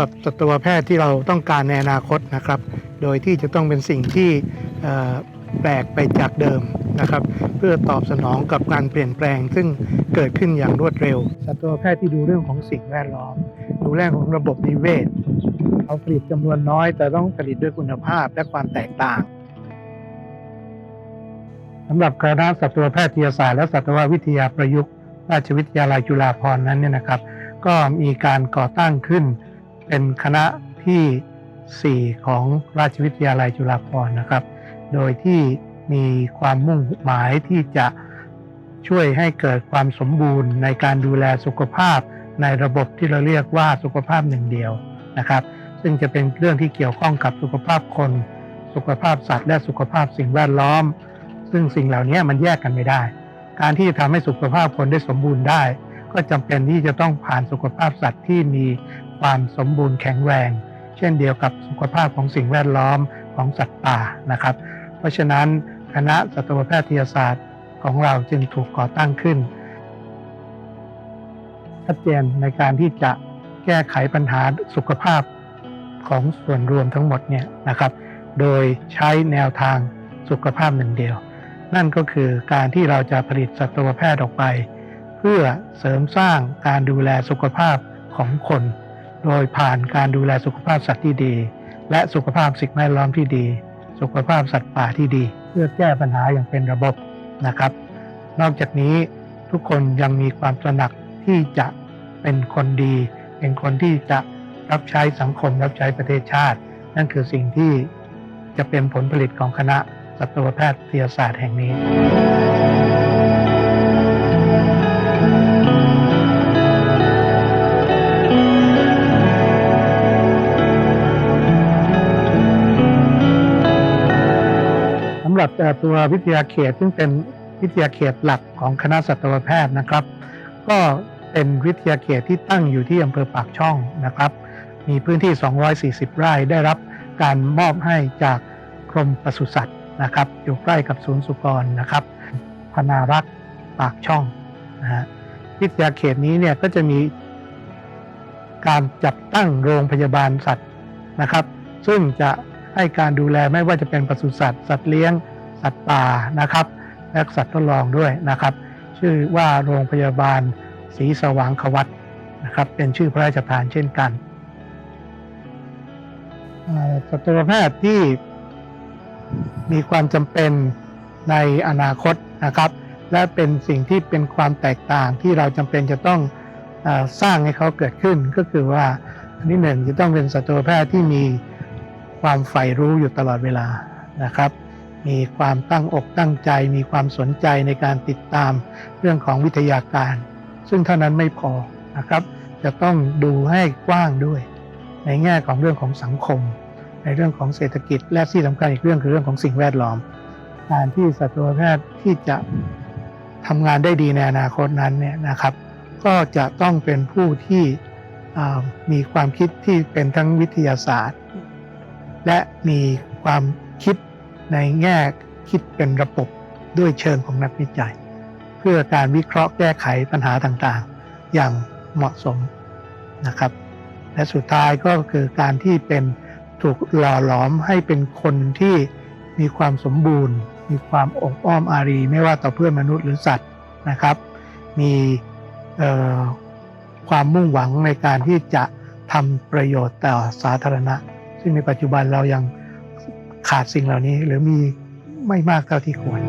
หรับสัตวแพทย์ที่เราต้องการในอนาคตนะครับ โดยที่จะต้องเป็นสิ่งที่แปลกไปจากเดิมนะครับ เพื่อตอบสนองกับการเปลี่ยนแปลง ซึ่งเกิดขึ้นอย่างรวดเร็ว สัตวแพทย์ที่ดูเรื่องของสิ่งแวดล้อม ดูเรื่องของระบบนิเวศเขาผลิตจำนวนน้อย แต่ต้องผลิตด้วยคุณภาพและความแตกต่างสำหรับคณะสัตวแพทยศาสตร์และสัตววิทยาประยุกต์ ราชวิทยาลัยจุฬาภรณ์นั้นเนี่ยนะครับ ก็มีการก่อตั้งขึ้น เป็นคณะทีสี่ 4 ของราชวิทยาลัยจุฬาภรณ์นะครับ โดยที่มีความมุ่งหมายที่จะช่วยให้เกิดความสมบูรณ์ในการดูแลสุขภาพในระบบที่เราเรียกว่าสุขภาพหนึ่งเดียวนะครับ ซึ่งจะเป็นเรื่องที่เกี่ยวข้องกับสุขภาพคน สุขภาพสัตว์ และสุขภาพสิ่งแวดล้อม ซึ่งสิ่งเหล่านี้มันแยกกันไม่ได้ การที่จะทำให้สุขภาพคนได้สมบูรณ์ได้ ก็จำเป็นที่จะต้องผ่านสุขภาพสัตว์ที่มี ความสมบูรณ์แข็งแรง เช่นเดียวกับสุขภาพของสิ่งแวดล้อมของสัตว์ป่านะครับ เพราะฉะนั้นคณะสัตวแพทยศาสตร์ของเราจึงถูกก่อตั้งขึ้นชัดเจนในการที่จะแก้ไขปัญหาสุขภาพของส่วนรวมทั้งหมดเนี่ยนะครับ โดยใช้แนวทางสุขภาพหนึ่งเดียว นั่นก็คือการที่เราจะผลิตสัตวแพทย์ออกไป เพื่อเสริมสร้างการดูแลสุขภาพของคน โดยผ่านการดูแลสุขภาพสัตว์ที่ดี และสุขภาพสิ่งแวดล้อมที่ดี สุขภาพสัตว์ป่าที่ดี เพื่อแก้ปัญหาอย่างเป็นระบบนะครับ นอกจากนี้ทุกคนยังมีความตระหนักที่จะเป็นคนดี เป็นคนที่จะรับใช้สังคมรับใช้ประเทศชาติ นั่นคือสิ่งที่จะเป็นผลผลิตของคณะสัตวแพทยศาสตร์แห่งนี้ หรับตัววิทยาเขตซึ่งเป็นวิทยาเขตหลักของคณะสัตวแพทย์นะครับ ก็เป็นวิทยาเขตที่ตั้งอยู่ที่อำเภอปากช่องนะครับ มีพื้นที่ 240 ไร่ได้รับการมอบให้จากกรมปศุสัตว์นะครับ อยู่ใกล้กับศูนย์สุกรนะครับพนารักษ์ปากช่องนะฮะวิทยาเขตนี้เนี่ยก็จะมีการจัดตั้งโรงพยาบาลสัตว์นะครับ ซึ่งจะให้การดูแลไม่ว่าจะเป็นปศุสัตว์สัตว์เลี้ยง สัตว์ป่านะครับ และสัตว์ทดลองด้วยนะครับ ชื่อว่าโรงพยาบาลศรีสว่างขวัตนะครับ เป็นชื่อพระราชทานเช่นกันสัตวแพทย์ที่มีความจำเป็นในอนาคตนะครับ และเป็นสิ่งที่เป็นความแตกต่างที่เราจำเป็นจะต้องอสร้างให้เขาเกิดขึ้นก็คือว่าอันที่หนึ่งจะต้องเป็นสัตวแพทย์ที่มีความใฝ่รู้อยู่ตลอดเวลานะครับ มีความตั้งอกตั้งใจ มีความสนใจในการติดตามเรื่องของวิทยาการ ซึ่งเท่านั้นไม่พอนะครับ จะต้องดูให้กว้างด้วย ในแง่ของเรื่องของสังคม ในเรื่องของเศรษฐกิจ และที่สำคัญอีกเรื่องคือเรื่องของสิ่งแวดล้อมการที่สัตวแพทย์ที่จะทำงานได้ดีในอนาคตนั้นเนี่ยนะครับ ก็จะต้องเป็นผู้ที่มีความคิดที่เป็นทั้งวิทยาศาสตร์ และมีความคิด ในแง่คิดเป็นระบบด้วยเชิงของนักวิจัย เพื่อการวิเคราะห์แก้ไขปัญหาต่างๆ อย่างเหมาะสมนะครับ และสุดท้ายก็คือการที่เป็นถูกหล่อหลอมให้เป็นคนที่มีความสมบูรณ์ มีความอบอ้อมอารี ไม่ว่าต่อเพื่อนมนุษย์หรือสัตว์นะครับ มีความมุ่งหวังในการที่จะทำประโยชน์ต่อสาธารณะ ซึ่งในปัจจุบันเรายัง ขาดสิ่งเหล่านี้หรือมีไม่มากเท่าที่ควร